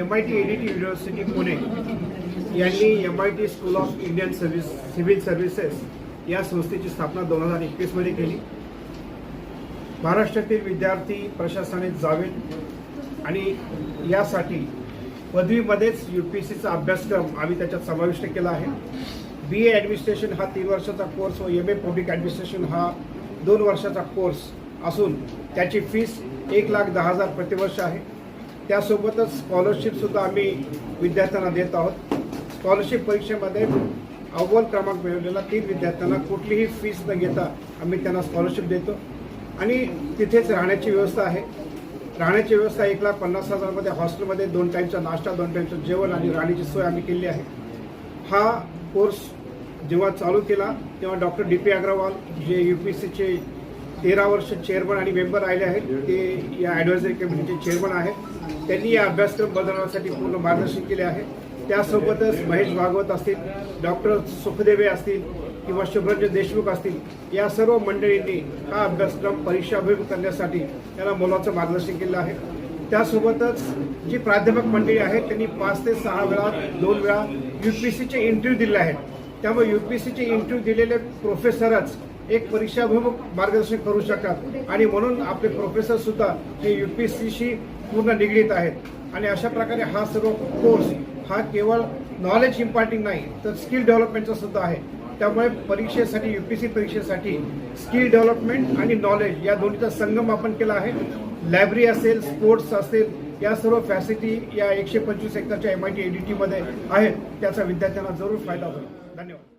M I T ADT university Pune यांनी M I T school of Indian service civil services या संस्थेची स्थापना दोन हजार एकवीसमध्ये केली. महाराष्ट्रातील विद्यार्थी प्रशासनाने जावेत आणि यासाठी पदवीमध्येच यू पी एस सीचा अभ्यासक्रम आम्ही त्याच्यात समाविष्ट केला आहे. बी ए ॲडमिनिस्ट्रेशन हा तीन वर्षाचा कोर्स व एम ए पब्लिक ॲडमिनिस्ट्रेशन हा दोन वर्षाचा कोर्स असून त्याची फीस एक लाख दहा हजार प्रतिवर्ष आहे. त्यासोबतच स्कॉलरशिपसुद्धा आम्ही विद्यार्थ्यांना देत आहोत. स्कॉलरशिप परीक्षेमध्ये अव्वल क्रमांक मिळवलेला तीन विद्यार्थ्यांना कुठलीही फीस न घेता आम्ही त्यांना स्कॉलरशिप देतो. आणि तिथेच राहण्याची व्यवस्था आहे. राहण्याची व्यवस्था एक लाख पन्नास हजारमध्ये हॉस्टेलमध्ये दोन टाईमचा नाश्ता दोन टाईमचं जेवण आणि राहण्याची सोय आम्ही केली आहे. हा कोर्स जेव्हा चालू केला तेव्हा डॉक्टर डी पी अग्रवाल जे यू पी सीचे तेरा वर्ष चेअरमन आणि मेंबर राहिले आहेत. ते या ॲडवायझरी कमिटीचे चेअरमन आहेत. त्यांनी या अभ्यासक्रम बदलण्यासाठी पूर्ण मार्गदर्शन केले आहे. त्यासोबतच महेश भागवत असतील डॉक्टर सुखदेवे असतील किंवा शुभ्रंजन देशमुख असतील या सर्व मंडळींनी हा अभ्यासक्रम परीक्षाभिमुख करण्यासाठी त्यांना मोलाचं मार्गदर्शन केलं आहे. त्यासोबतच जी प्राध्यापक मंडळी आहेत त्यांनी पाच ते सहा वेळा दोन वेळा यू पी सीचे इंटरव्ह्यू दिले आहेत. त्यामुळे यू पी सीचे इंटरव्ह्यू दिलेले प्रोफेसरच एक परीक्षाभिमुख मार्गदर्शन करू शकतात. आणि म्हणून आपले प्रोफेसर सुद्धा हे यू पी सीशी पूर्ण निगडीत आहेत. आणि अशा प्रकारे हा सर्व कोर्स हा केवळ नॉलेज इम्पार्टिंग नाही तर स्किल डेव्हलपमेंटचा सुद्धा आहे. त्यामुळे परीक्षेसाठी यू पी सी परीक्षेसाठी स्किल डेव्हलपमेंट आणि नॉलेज या दोन्हीचा संगम आपण केला आहे. लायब्ररी असेल स्पोर्ट्स असेल या सर्व फॅसिलिटी या एकशे पंचवीस एकरच्या एम आय टी एडीटीमध्ये आहेत. त्याचा विद्यार्थ्यांना जरूर फायदा होईल. धन्यवाद.